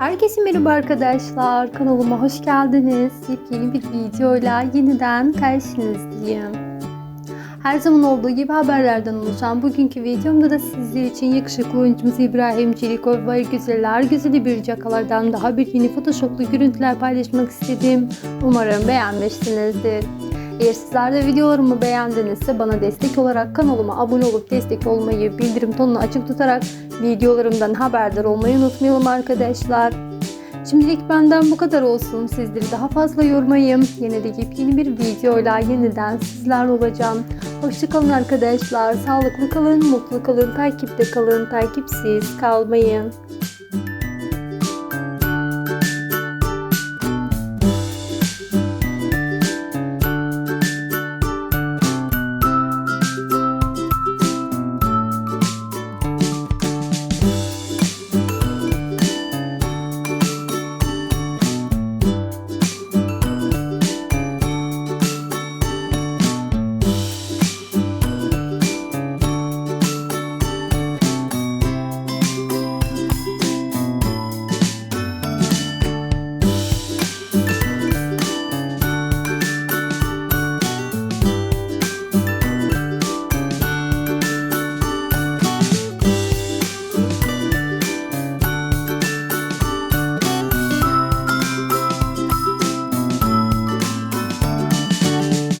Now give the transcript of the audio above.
Herkese merhaba arkadaşlar. Kanalıma hoş geldiniz. Yepyeni bir videoyla yeniden karşınızdayım. Her zaman olduğu gibi haberlerden oluşan bugünkü videomda da sizler için yakışıklı oyuncumuz İbrahim Çelikov ve güzeller güzeli bir cakalardan daha bir yeni photoshoplu görüntüler paylaşmak istedim. Umarım beğenmişsinizdir. Eğer sizler de videolarımı beğendinizse bana destek olarak kanalıma abone olup destek olmayı, bildirim tonunu açık tutarak videolarımdan haberdar olmayı unutmayalım arkadaşlar. Şimdilik benden bu kadar olsun. Sizleri daha fazla yormayayım. Yine de yepyeni bir videoyla yeniden sizlerle olacağım. Hoşçakalın arkadaşlar. Sağlıklı kalın, mutlu kalın, takipte kalın, takipsiz kalmayın.